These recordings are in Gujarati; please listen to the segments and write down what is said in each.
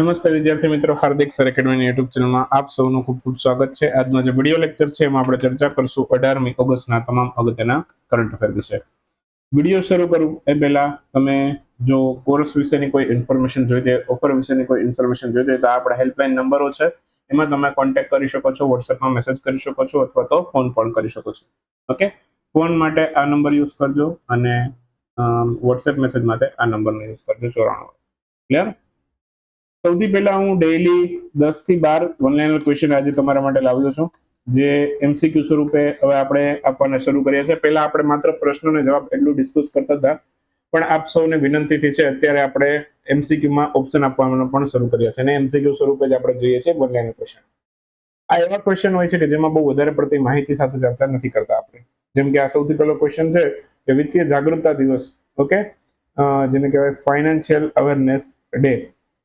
નમસ્તે વિદ્યાર્થી મિત્રો, હાર્દિક સર એકેડમીની યુટ્યુબ ચેનલમાં આપ સૌનું ખૂબ ખૂબ સ્વાગત છે. આજનો જે વીડિયો લેક્ચર છે, એમાં આપણે ચર્ચા કરશું અઢારમી ઓગસ્ટના તમામ અગત્યના કરંટ અફેર વિશે. વીડિયો શરૂ કરું એ પહેલા તમે જો કોર્સ વિશેની કોઈ ઇન્ફોર્મેશન હોય ઓફર વિશેની કોઈ ઇન્ફોર્મેશન હોય તો આપણા હેલ્પલાઇન નંબરો છે. એમાં તમે કોન્ટેક્ટ કરી શકો છો વોટ્સએપમાં મેસેજ કરી શકો છો, અથવા તો ફોન પણ કરી શકો છો. ઓકે ફોન માટે આ નંબર યુઝ કરજો અને વોટ્સએપ મેસેજ માટે આ નંબરનો યુઝ કરજો ચોરાણું ક્લિયર સૌથી પહેલા હું ડેઈલી દસથી બાર ઓનલાઈન ક્વેશ્ચન આજે તમારા માટે લાવ્યો છું. જે એમસીક્યુ સ્વરૂપે હવે આપણે આપવાના શરૂ કરીએ છીએ. પહેલા આપણે માત્ર પ્રશ્નોને જવાબ એટલું ડિસ્કસ કરતા હતા. પણ આપ સૌને વિનંતીથી છે, અત્યારે આપણે એમસીક્યુમાં ઓપ્શન આપવાનું પણ શરૂ કર્યા છે. અને એમસીક્યુ સ્વરૂપે જ આપણે જોઈએ છીએ ઓનલાઈન ક્વેશ્ચન આ એવા ક્વેશ્ચન હોય છે કે જેમાં બહુ વધારે પડતી માહિતી સાથે ચર્ચા નથી કરતા આપણે. જેમ કે આ સૌથી પહેલો ક્વેશ્ચન છે કે વિત્તીય જાગૃતતા દિવસ ઓકે જેને કહેવાય ફાઇનાન્શિયલ અવેરનેસ ડે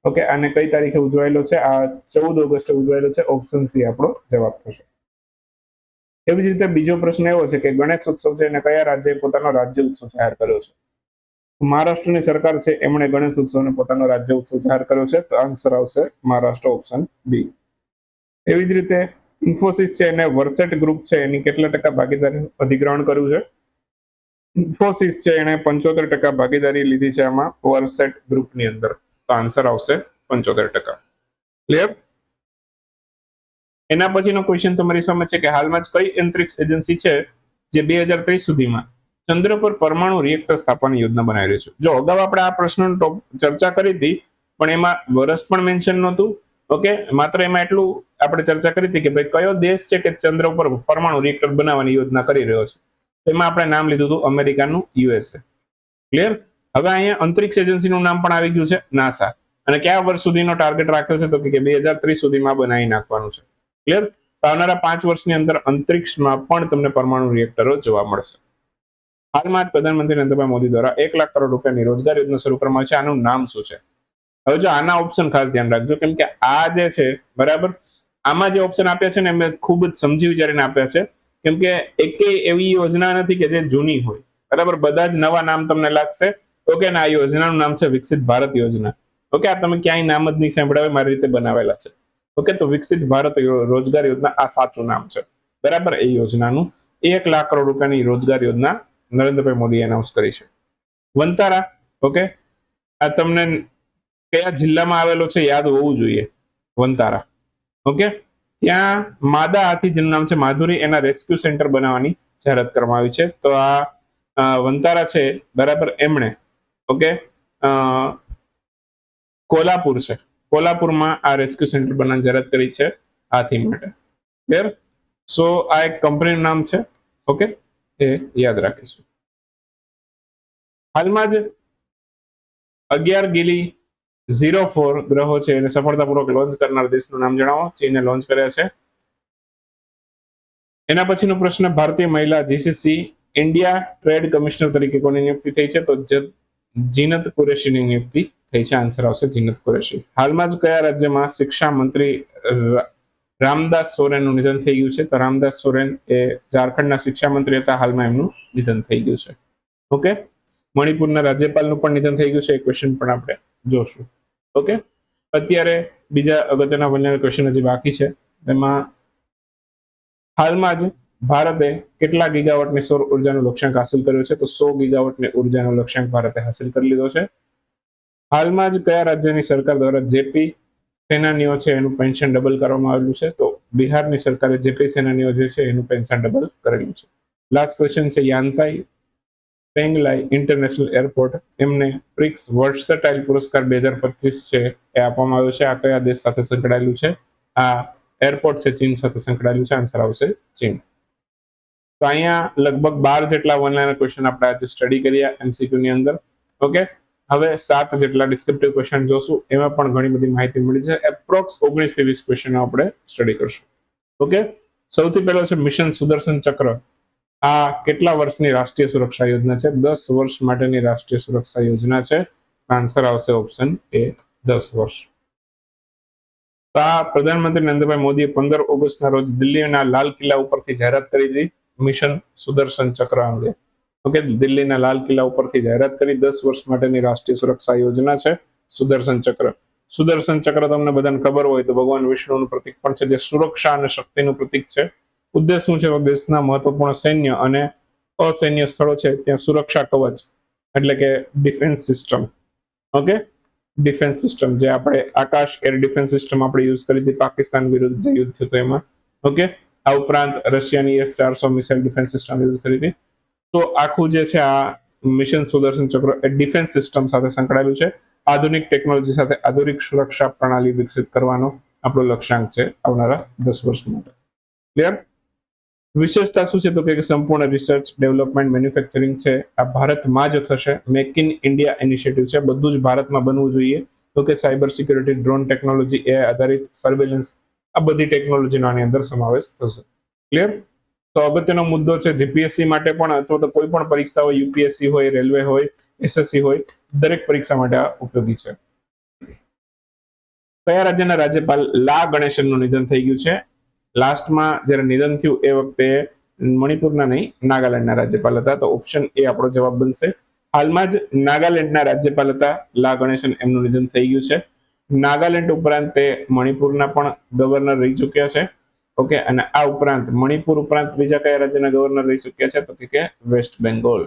ઓકે આને કઈ તારીખે ઉજવાયેલો છે? આ ચૌદ ઓગસ્ટે ઉજવાયેલો છે. ઓપ્શન સી આપણો જવાબ થશે. એવી જ રીતે બીજો પ્રશ્ન એવો છે કે ગણેશ ઉત્સવ છે એને કયા રાજ્યએ પોતાનો રાજ્ય ઉત્સવ જાહેર કર્યો છે? મહારાષ્ટ્રની સરકાર છે, એમણે ગણેશ ઉત્સવને પોતાનો રાજ્ય ઉત્સવ જાહેર કર્યો છે. તો આન્સર આવશે મહારાષ્ટ્ર ઓપ્શન બી એવી જ રીતે ઇન્ફોસિસ છે એને વર્સેટ ગ્રુપ છે, એની કેટલા ટકા ભાગીદારી અધિગ્રહણ કર્યું છે? ઇન્ફોસિસ છે એને પંચોતેર ટકા ભાગીદારી લીધી છે આમાં વર્સેટ ગ્રુપની અંદર. તો આન્સર આવશે પંચોતેર ટકા. ક્લિયર એના પછીનો ક્વેશ્ચન તમારી સામે છે કે હાલમાં જ કઈ અંતરિક્ષ એજન્સી છે જે બે હજાર ત્રીસ સુધીમાં ચંદ્ર પર પરમાણુ રિએક્ટર સ્થાપવાની યોજના બનાવી રહી છે? જો અગાઉ આપણે આ પ્રશ્નનો ચર્ચા કરી હતી, પણ એમાં વર્ષ પણ મેન્શન નહોતું. ઓકે? માત્ર એમાં એટલું આપણે ચર્ચા કરી હતી કે ભાઈ કયો દેશ છે કે ચંદ્ર ઉપર પરમાણુ રિએક્ટર બનાવવાની યોજના કરી રહ્યો છે? એમાં આપણે નામ લીધું હતું અમેરિકાનું યુએસએ ક્લિયર હવે અહીંયા અંતરિક્ષ એજન્સીનું નામ પણ આવી ગયું છે નાસા. અને કયા વર્ષ સુધીનો ટાર્ગેટ રાખ્યો છે તો કે બે હજાર ત્રીસ સુધીમાં બનાવી નાખવાનું છે. ક્લિયર તો આવનારા પાંચ વર્ષની અંદર અંતરિક્ષમાં પણ તમને પરમાણુ રિએક્ટરો જોવા મળશે. હાલમાં જ પ્રધાનમંત્રી નરેન્દ્રભાઈ મોદી દ્વારા એક લાખ કરોડ રૂપિયાની રોજગાર યોજના શરૂ કરવામાં છે. આનું નામ શું છે? હવે જો આના ઓપ્શન ખાસ ધ્યાન રાખજો, કેમ કે આ જે છે, બરાબર? આમાં જે ઓપ્શન આપ્યા છે ને મેં ખૂબ જ સમજી વિચારીને આપ્યા છે. કેમ કે એકેય એવી યોજના નથી કે જે જૂની હોય. બરાબર? બધા જ નવા નામ તમને લાગશે. ઓકે, ના, આ યોજનાનું નામ છે વિકસિત ભારત યોજના. ઓકે, આ તમે ક્યાંય નામ જ નહીં સાંભળાવે મારી રીતે બનાવેલા છે. ઓકે, તો વિકસિત ભારત રોજગાર યોજના, આ સાચું નામ છે. બરાબર? એ યોજનાનું એક લાખ કરોડ રૂપિયાની રોજગાર યોજના નરેન્દ્રભાઈ મોદી એનાઉન્સ કરી છે. વંતારા, ઓકે, આ તમને કયા જિલ્લામાં આવેલો છે યાદ હોવું જોઈએ. વંતારા, ઓકે, ત્યાં માદા હાથી, જેનું નામ છે માધુરી, એના રેસ્ક્યુ સેન્ટર બનાવવાની જાહેરાત કરવામાં આવી છે. તો આ વંતારા છે, બરાબર? એમણે ઓકે કોલ્હાપુર છે. કોલ્હાપુરમાં આ રેસ્ક્યુ સેન્ટર બનાવવાની જાહેરાત કરી છે હાથી માટે. ક્લિયર સો આ એક કંપનીનું નામ છે. ઓકે એ યાદ રાખીશું. હાલમાં જ અગિયાર ગીલી ઝીરો ફોર ગ્રહો છે એને સફળતાપૂર્વક લોન્ચ કરનાર દેશનું નામ જણાવો. ચીને લોન્ચ કર્યા છે. એના પછીનો પ્રશ્ન, ભારતીય મહિલા જીસીસી ઇન્ડિયા ટ્રેડ કમિશનર તરીકે કોની નિયુક્તિ થઈ છે? તો જીનત કુરેશીની નિયુક્તિ થઈ છે. આન્સર આવશે જીનત કુરેશી. હાલમાં જ કયા રાજ્યમાં શિક્ષા મંત્રી રામદાસ સોરેનનું નિધન થઈ ગયું છે? તો રામદાસ સોરેન એ ઝારખંડના શિક્ષા મંત્રી હતા. હાલમાં એમનું નિધન થઈ ગયું છે. ઓકે મણિપુરના રાજ્યપાલનું પણ નિધન થઈ ગયું છે. એ ક્વેશ્ચન પણ આપણે જોશું. ઓકે અત્યારે બીજા અગત્યના વન્ય ક્વેશ્ચન હજી બાકી છે. તેમાં હાલમાં જ ભારતે કેટલા ગીગાવટની સૌર ઉર્જાનો લક્ષ્યાંક હાંસલ કર્યો છે? તો સો ગીગાવટની ઉર્જાનો લક્ષ્યાંક ભારતે હાંસલ કરી લીધો છે. હાલમાં જ કયા રાજ્યની સરકાર દ્વારા જેપી સેનાનીઓ છે એનું પેન્શન ડબલ કરવામાં આવેલું છે? તો બિહારની સરકારે જેપી સેનાનીઓ જે છે એનું પેન્શન ડબલ કરેલું છે. લાસ્ટ ક્વેશ્ચન છે, યાંતાઈ પેંગલાઈ ઇન્ટરનેશનલ એરપોર્ટ એમને પ્રિક્સ વર્સટાઇલ પુરસ્કાર બે હજાર પચીસ છે એ આપવામાં આવ્યો છે. આ કયા દેશ સાથે સંકળાયેલું છે? આ એરપોર્ટ છે, ચીન સાથે સંકળાયેલું છે. આન્સર આવશે ચીન. તો અહીંયા લગભગ બાર જેટલા ઓનલાઈન ક્વેશ્ચન આપણે આજે સ્ટડી કર્યા એમસીક્યુ ની અંદર. ઓકે હવે સાત જેટલા ડિસ્ક્રિપ્ટિવ ક્વેશ્ચન જોશું. એમાં પણ ઘણી બધી માહિતી મળી છે એપ્રોક્સ ઓગણીસથી વીસ ક્વેશ્ચનો આપણે સ્ટડી કરશું. ઓકે સૌથી પહેલો છે મિશન સુદર્શન ચક્ર. આ કેટલા વર્ષની રાષ્ટ્રીય સુરક્ષા યોજના છે? દસ વર્ષ માટેની રાષ્ટ્રીય સુરક્ષા યોજના છે. આન્સર આવશે ઓપ્શન એ દસ વર્ષ. તો આ પ્રધાનમંત્રી નરેન્દ્રભાઈ મોદીએ પંદર ઓગસ્ટના રોજ દિલ્હીના લાલ કિલ્લા ઉપરથી જાહેરાત કરી હતી. મિશન સુદર્શન ચક્ર અંગે. ઓકે, દિલ્હીના લાલ કિલ્લા ઉપરથી જાહેરાત કરી, દસ વર્ષ માટેની રાષ્ટ્રીય સુરક્ષા યોજના છે સુદર્શન ચક્ર. સુદર્શન ચક્ર તમને બધાને ખબર હોય તો ભગવાન વિષ્ણુનું પ્રતીક પણ છે, જે સુરક્ષા અને શક્તિનું પ્રતીક છે. ઉદ્દેશ શું છે? દેશના મહત્વપૂર્ણ સૈન્ય અને અસૈન્ય સ્થળો છે, ત્યાં સુરક્ષા કવચ એટલે કે defence system. Okay? Defence system, જે આપણે આકાશ એર ડિફેન્સ સિસ્ટમ આપણે યુઝ કરી હતી, પાકિસ્તાન વિરુદ્ધ જે યુદ્ધ થયું એમાં. ઓકે? આ ઉપરાંત રશિયાની એસ ચારસો મિસાઇલ ડિફેન્સ સિસ્ટમ યુઝ કરી હતી. તો આખું જે છે આ મિશન સુદર્શન ચક્ર એ ડિફેન્સ સિસ્ટમ સાથે સંકળાયેલું છે. આધુનિક ટેકનોલોજી સાથે આધુનિક સુરક્ષા પ્રણાલી વિકસિત કરવાનો આપણો લક્ષ્યાંક છે આવનારા દસ વર્ષ માટે. ક્લિયર વિશેષતા શું છે? તો કે સંપૂર્ણ રિસર્ચ ડેવલપમેન્ટ મેન્યુફેક્ચરિંગ છે. આ ભારતમાં જ થશે. મેક ઇન ઇન્ડિયા ઇનિશિયેટિવ છે. બધું જ ભારતમાં બનવું જોઈએ. તો કે સાયબર સિક્યુરિટી ડ્રોન ટેકનોલોજી એ આધારિત સર્વેલન્સ આ બધી ટેકનોલોજીનો આની અંદર સમાવેશ થશે. ક્લિયર તો અગત્યનો મુદ્દો છે જીપીએસસી માટે પણ અથવા તો કોઈ પણ પરીક્ષા હોય યુપીએસસી હોય રેલવે હોય એસએસસી હોય, દરેક પરીક્ષા માટે આ ઉપયોગી છે. કયા રાજ્યના રાજ્યપાલ લા ગણેશનનું નિધન થઈ ગયું છે? લાસ્ટમાં જ્યારે નિધન થયું એ વખતે મણિપુરના નહીં, નાગાલેન્ડના રાજ્યપાલ હતા. તો ઓપ્શન એ આપણો જવાબ બનશે. હાલમાં જ નાગાલેન્ડના રાજ્યપાલ હતા. લા ગણેશન એમનું નિધન થઈ ગયું છે. નાગાલેન્ડ ઉપરાંત તે મણિપુરના પણ ગવર્નર રહી ચૂક્યા છે. ઓકે અને આ ઉપરાંત મણિપુર ઉપરાંત બીજા કયા રાજ્યના ગવર્નર રહી ચૂક્યા છે? તો કે વેસ્ટ બેંગોલ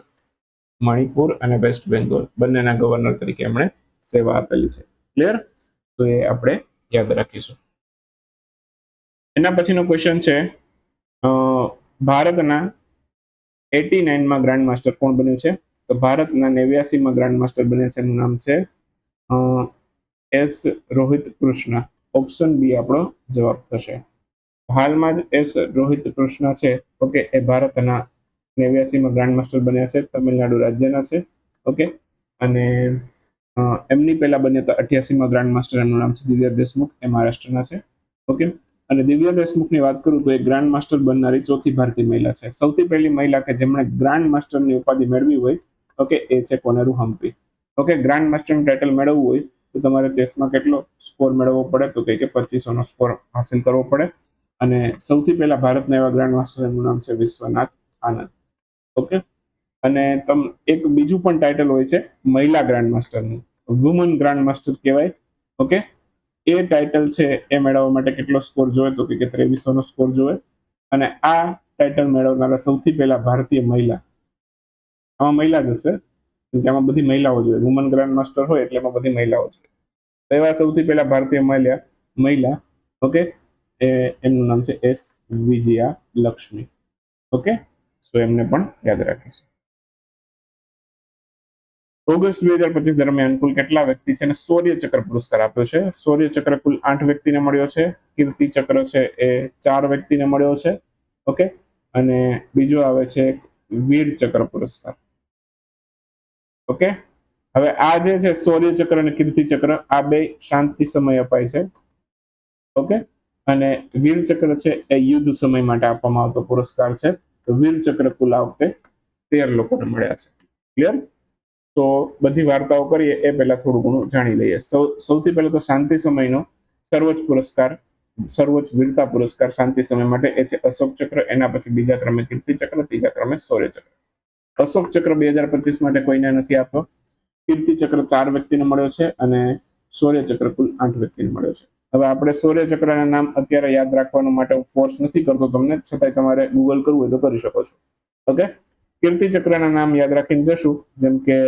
મણિપુર અને વેસ્ટ બેંગોલ બંનેના ગવર્નર તરીકે એમણે સેવા આપેલી છે. ક્લિયર તો એ આપણે યાદ રાખીશું. એના પછીનો ક્વેશ્ચન છે ભારતના એટી નાઇનમાં ગ્રાન્ડ માસ્ટર કોણ બન્યું છે? તો ભારતના નેવ્યાસીમાં ગ્રાન્ડ માસ્ટર બન્યા છે, એનું નામ છે S Rohit Krishna. Option B આપણો જવાબ થશે. હાલમાં જ એસ રોહિત કૃષ્ણ છે. ઓકે એ ભારતના નેવ્યાસીમાં ગ્રાન્ડ માસ્ટર બન્યા છે, તમિલનાડુ રાજ્યના છે. ઓકે અને એમની પહેલા બન્યા હતા અઠ્યાસીમાં ગ્રાન્ડ માસ્ટર એમનું નામ છે દિવ્ય દેશમુખ, એ મહારાષ્ટ્રના છે. ઓકે અને દિવ્યા દેશમુખની વાત કરું તો એ ગ્રાન્ડ માસ્ટર બનનારી ચોથી ભારતીય મહિલા છે. સૌથી પહેલી મહિલા કે જેમણે ગ્રાન્ડ માસ્ટરની ઉપાધિ મેળવી હોય ઓકે એ છે કોનેરુ હમ્પી ઓકે ગ્રાન્ડ માસ્ટરનું ટાઇટલ મેળવવું હોય તો તમારે ચેસમાં કેટલો સ્કોર મેળવવો પડે તો કે પચીસોનો સ્કોર હાંસિલ કરવો પડે. અને સૌથી પહેલા ભારતના એવા ગ્રાન્ડ માસ્ટર એનું નામ છે વિશ્વનાથ આનંદ. ઓકે? અને તમ, એક બીજું પણ ટાઇટલ હોય છે, મહિલા ગ્રાન્ડ માસ્ટરનું. વુમન ગ્રાન્ડ માસ્ટર કહેવાય. ઓકે? એ ટાઇટલ છે એ મેળવવા માટે કેટલો સ્કોર જોઈએ તો કે ત્રેવીસોનો સ્કોર જોઈએ અને આ ટાઇટલ મેળવનારા સૌથી પહેલા ભારતીય મહિલા. આમાં મહિલા જ હશે. આમાં બધી મહિલાઓ જોઈએ. વુમન ગ્રાન્ડ માસ્ટર હોય એટલે એમાં બધી મહિલાઓ જોઈએ. એવા સૌથી પહેલા ભારતીય મહિલા મહિલા ઓકે એમનું નામ છે S Vijaya Lakshmi. Okay so એમને પણ યાદ રાખીશું. ઓગસ્ટ બે હજાર પચીસ દરમિયાન કુલ કેટલા વ્યક્તિ છે? શૌર્ય ચક્ર પુરસ્કાર આપ્યો છે. શૌર્ય ચક્ર કુલ આઠ વ્યક્તિને મળ્યો છે. કીર્તિ ચક્ર છે એ ચાર વ્યક્તિને મળ્યો છે. ઓકે અને બીજો આવે છે વીર ચક્ર પુરસ્કાર. ઓકે? હવે આ જે છે શૌર્ય ચક્ર અને કીર્તિ ચક્ર, આ બે શાંતિ સમય અપાય છે. ઓકે? અને વીર ચક્ર છે એ યુદ્ધ સમય માટે આપવામાં આવતો પુરસ્કાર છે. તો વીર ચક્ર કુલ આ વખતે તેર લોકોને મળ્યા છે. ક્લિયર તો બધી વાર્તાઓ કરીએ, એ પહેલા થોડું ઘણું જાણી લઈએ. સૌ, સૌથી પહેલા તો શાંતિ સમયનો સર્વોચ્ચ પુરસ્કાર, સર્વોચ્ચ વીરતા પુરસ્કાર શાંતિ સમય માટે એ છે અશોક ચક્ર, એના પછી બીજા ક્રમે કીર્તિ ચક્ર, ત્રીજા ક્રમે શૌર્ય ચક્ર. અશોક ચક્ર બે હજાર પચીસ માટે કોઈને નથી આપ્યો. કીર્તિ ચક્ર ચાર વ્યક્તિને મળ્યો છે અને શૌર્ય ચક્ર કુલ આઠ વ્યક્તિને મળ્યો છે. હવે આપણે શૌર્ય ચક્રના નામ અત્યારે યાદ રાખવાનું માટે ફોર્સ નથી કરતો તમને, છતાંય તમારે ગૂગલ કરવું હોય તો કરી શકો છો. ઓકે કીર્તિ ચક્રના નામ યાદ રાખીને જશું, જેમ કે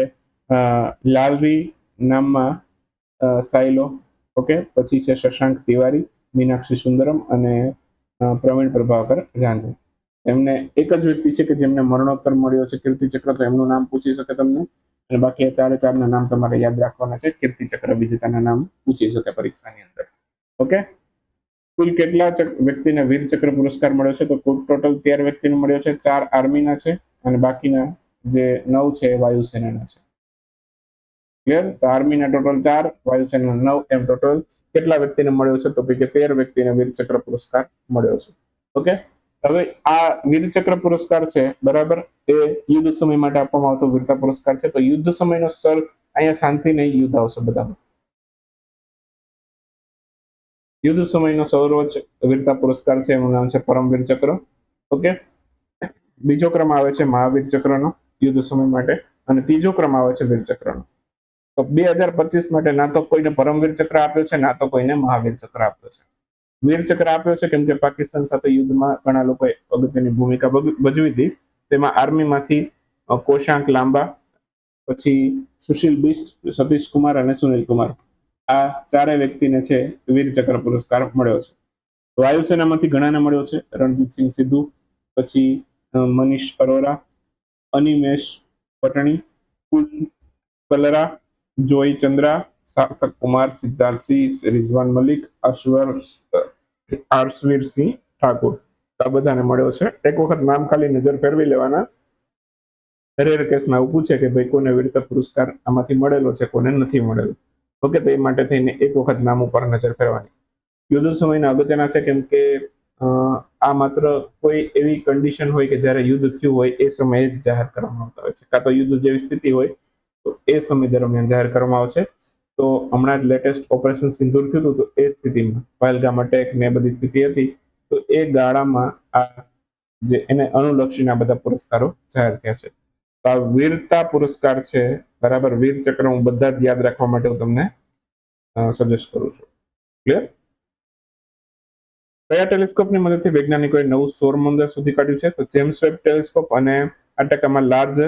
લાલરી નામમાં સાયલો ઓકે પછી છે શશાંક તિવારી, મીનાક્ષી સુંદરમ અને પ્રવીણ પ્રભાકર ઝાંઝે. એમને એક જ વ્યક્તિ છે કે જેમને મરણોત્તર મળ્યો છે, કીર્તિ ચક્ર, તો એમનું નામ પૂછી શકે તમને? અને બાકી આ ચારે ચારના નામ તમારે યાદ રાખવાના છે, કીર્તિ ચક્ર વિજેતાના નામ પૂછી શકે પરીક્ષાની અંદર. ઓકે? કુલ કેટલા વ્યક્તિને વીર ચક્ર પુરસ્કાર મળ્યો છે? તો કુલ ટોટલ તેર વ્યક્તિને મળ્યો છે, ચાર આર્મીના છે, અને બાકીના જે નવ છે એ વાયુસેનાના છે. ક્લિયર તો આર્મીના ટોટલ ચાર વાયુસેના નવ, એમ ટોટલ કેટલા વ્યક્તિને મળ્યો છે? તો કે તેર વ્યક્તિને વીર ચક્ર પુરસ્કાર મળ્યો છે. ઓકે? હવે આ વીરચક્ર પુરસ્કાર છે, બરાબર? એ યુદ્ધ સમય માટે આપવામાં આવતો વીરતા પુરસ્કાર છે. તો યુદ્ધ સમયનો સર અહીંયા શાંતિ નહીં, યુદ્ધ આવશે બધા યુદ્ધ સમયનો સર્વોચ્ચ વીરતા પુરસ્કાર છે, એનું નામ છે પરમવીર ચક્ર ઓકે? બીજો ક્રમ આવે છે મહાવીર ચક્રનો યુદ્ધ સમય માટે. અને ત્રીજો ક્રમ આવે છે વીર ચક્રનો તો બે હજાર પચીસ માટે ના તો કોઈને પરમવીર ચક્ર આપ્યો છે, ના તો કોઈને મહાવીર ચક્ર આપ્યો છે. વીર ચક્ર આપ્યો છે, કેમ કે પાકિસ્તાન સાથે યુદ્ધમાં ઘણા લોકોએ અગત્યની ભૂમિકા ભજવી હતી. તેમાં આર્મીમાંથી કોશાંક લાંબા, પછી સુશીલ બિસ્ટ સતીશ કુમાર અને સુનિલ કુમાર. આ ચારેય વ્યક્તિને છે, વીરચક્ર પુરસ્કાર મળ્યો છે. વાયુસેનામાંથી ઘણાને મળ્યો છે રણજીતસિંહ સિદ્ધુ, પછી મનીષ અરોરા અનિમેશ પટણી, કુલ કલરા, જોય ચંદ્રા સાર્થક કુમાર સિદ્ધાર્થસિંહ રિઝવાન મલિક, અશ્વર આરસવીર સિંહ ઠાકુર. આ બધાને મળ્યો છે. એક વખત નામ ખાલી નજર ફેરવી લેવાના. રેર કેસમાં એવું પૂછે કે ભાઈ કોને વીરતા પુરસ્કાર આમાંથી મળેલો છે, કોને નથી મળેલો? ઓકે, તો એ માટે થઈને એક વખત નામ ઉપર નજર ફેરવાની. યુદ્ધ સમયના અગત્યના છે કેમ કે આ માત્ર કોઈ એવી કન્ડિશન હોય કે જ્યારે યુદ્ધ થયું હોય, એ સમયે જ જાહેર કરવામાં આવતા હોય છે. કાં તો યુદ્ધ જેવી સ્થિતિ હોય, તો એ સમય દરમિયાન જાહેર કરવામાં આવશે. તો હમણાં જ લેટેસ્ટ ઓપરેશન સિંદૂર થયું હતું, તો એ સ્થિતિમાં પહેલગામ અટેક ને બધી સ્થિતિ હતી, તો એ ગાળામાં આ જે એને અનુલક્ષીને આ બધા પુરસ્કારો જાહેર થયા છે. તો આ વીરતા પુરસ્કાર છે, બરાબર, વીર ચક્ર હું બધા જ યાદ રાખવા માટે હું તમને સજેસ્ટ કરું છું. ક્લિયર કયા ટેલિસ્કોપની મદદથી વૈજ્ઞાનિકોએ નવું સૌરમંડળ શોધી કાઢ્યું છે? તો જેમ્સ વેબ ટેલિસ્કોપ અને આ ટકામાં લાર્જ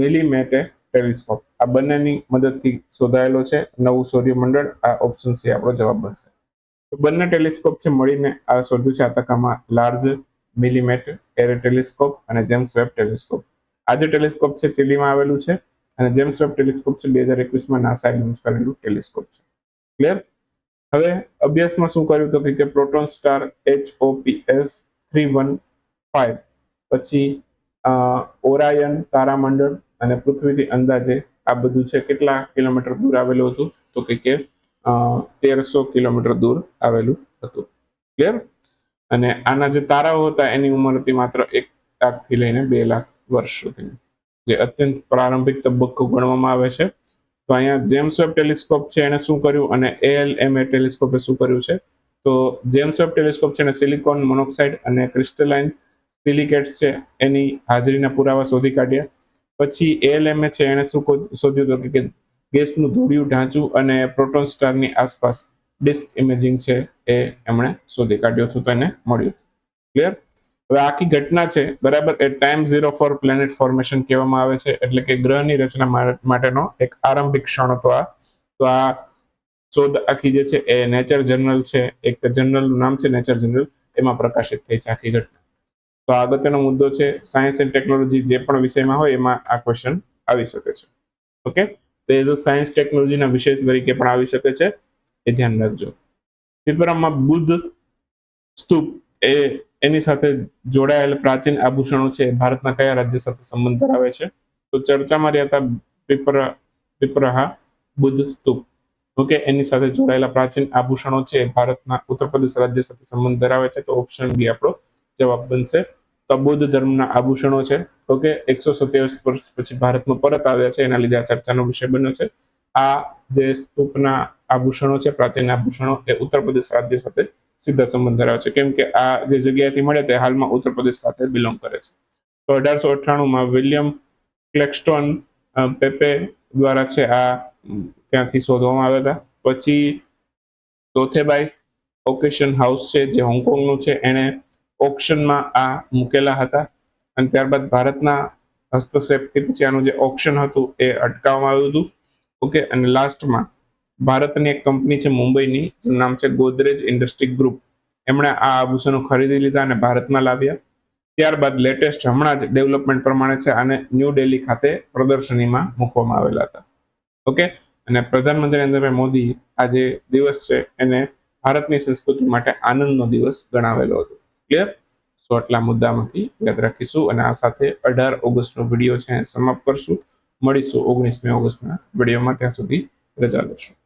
મિલીમેટે ટેલિસ્કોપ. આ બંનેની મદદથી શોધાયેલો છે. નવું સૂર્યમંડળ, આ ઓપ્શન સી આપણો જવાબ બનશે. તો બંને ટેલિસ્કોપ છે, મળીને આ શોધ્યું છે. આ લાર્જ મિલીમેટ એરે ટેલિસ્કોપ અને જેમ્સ વેબ ટેલિસ્કોપ. આ જે ટેલિસ્કોપ છે, ચીલીમાં આવેલું છે અને જેમ્સ વેબ ટેલિસ્કોપ છે, બે હજાર એકવીસમાં નાસાએ લોન્ચ કરેલું ટેલિસ્કોપ છે. ક્લિયર હવે અભ્યાસમાં શું કર્યું તો કે proton star H OPS three one five પછી ઓરાયન તારામંડળ અને પૃથ્વીથી અંદાજે આ બધું છે કેટલા કિલોમીટર દૂર આવેલું હતું? તો કે કે તેરસો કિલોમીટર દૂર આવેલું હતું. ક્લિયર અને આના જે તારાઓ હતા, એની ઉંમર હતી માત્ર એક લાખથી લઈને બે લાખ વર્ષ સુધી. જે અત્યંત પ્રારંભિક તબક્કો ગણવામાં આવે છે. તો અહીંયા જેમ્સ વેબ ટેલિસ્કોપ છે એને શું કર્યું અને એલ એમ એ ટેલિસ્કોપે શું કર્યું છે? તો જેમ્સ વેબ ટેલિસ્કોપ છે એને સિલિકોન મોનોક્સાઇડ અને ક્રિસ્ટલાઇન સિલિકેટ્સ છે, એની હાજરીના પુરાવા શોધી કાઢ્યા. પછી એએલએમએ છે, એણે શું શોધ્યું હતું કે ગેસનું ધૂળિયું ઢાંચું અને પ્રોટોન સ્ટારની આસપાસ ડિસ્ક ઇમેજિંગ છે એ એમણે શોધી કાઢ્યું હતું, તો એને મળ્યું ક્લિયર હવે આખી ઘટના છે, બરાબર? એ time zero for planet formation કહેવામાં આવે છે, એટલે કે ગ્રહની રચના માટેનો એક આરંભિક ક્ષણ હતો આ. તો આ શોધ આખી જે છે એ નેચર જર્નલ છે, એક જર્નલનું નામ છે નેચર જર્નલ એમાં પ્રકાશિત થઈ છે આખી ઘટના. તો આ અગત્યનો મુદ્દો છે સાયન્સ એન્ડ ટેકનોલોજી જે પણ વિષયમાં હોય એમાં આ ક્વેશ્ચન આવી શકે છે. ઓકે તો એઝ અ સાયન્સ ટેકનોલોજીના વિષય તરીકે પણ આવી શકે છે, એ ધ્યાન રાખજો. પીપરામાં બુદ્ધ સ્તૂપ એ એની સાથે જોડાયેલ પ્રાચીન આભૂષણો છે ભારતના કયા રાજ્ય સાથે સંબંધ ધરાવે છે? તો ચર્ચામાં રહેતા હતા પીપરા પીપરાહા બુદ્ધ સ્તૂપ. ઓકે એની સાથે જોડાયેલા પ્રાચીન આભૂષણો છે ભારતના ઉત્તર પ્રદેશ રાજ્ય સાથે સંબંધ ધરાવે છે, તો ઓપ્શન બી આપણો જવાબ બનશે. તો બૌદ્ધ ધર્મના આભૂષણો છે. ઓકે, એકસો સત્યાવીસ વર્ષ પછી ભારતમાં પરત આવ્યા છે. એના લીધે આ ચર્ચાનો વિષય બન્યો છે. આ જે સ્તૂપના આભૂષણો છે, પ્રાચીન આભૂષણો, એ ઉત્તર પ્રદેશ રાજ્ય સાથે સીધા સંબંધ ધરાવે છે. કેમ કે આ જે જગ્યાએથી મળે તે હાલમાં ઉત્તર પ્રદેશ સાથે બિલોંગ કરે છે. તો અઢારસો અઠ્ઠાણુંમાં વિલિયમ ક્લેક્સ્ટોન પેપે દ્વારા છે આ ત્યાંથી શોધવામાં આવ્યા હતા. પછી ચોથેબાઈસ ઓકેશન હાઉસ છે, જે હોંગકોંગનું છે. એણે ઓક્શનમાં આ મૂકેલા હતા. અને ત્યારબાદ ભારતના હસ્તક્ષેપથી પછી આનું જે ઓપ્શન હતું એ અટકાવવામાં આવ્યું હતું. ઓકે, અને લાસ્ટમાં ભારતની એક કંપની છે મુંબઈની, જેનું નામ છે ગોદરેજ ઇન્ડસ્ટ્રી ગ્રુપ. એમણે આ આભૂષણો ખરીદી લીધા અને ભારતમાં લાવ્યા. ત્યારબાદ લેટેસ્ટ હમણાં જ ડેવલપમેન્ટ પ્રમાણે છે આને ન્યૂ દિલ્હી ખાતે પ્રદર્શનીમાં મૂકવામાં આવેલા હતા. ઓકે, અને પ્રધાનમંત્રી નરેન્દ્રભાઈ મોદી આ જે દિવસ છે એને ભારતની સંસ્કૃતિ માટે આનંદનો દિવસ ગણાવેલો હતો. ક્લિયર સો આટલા મુદ્દામાંથી યાદ રાખીશું અને આ સાથે અઢાર ઓગસ્ટનો વીડિયો છે સમાપ્ત કરશું. મળીશું ઓગણીસમી ઓગસ્ટના વિડીયોમાં ત્યાં સુધી રજા લેશું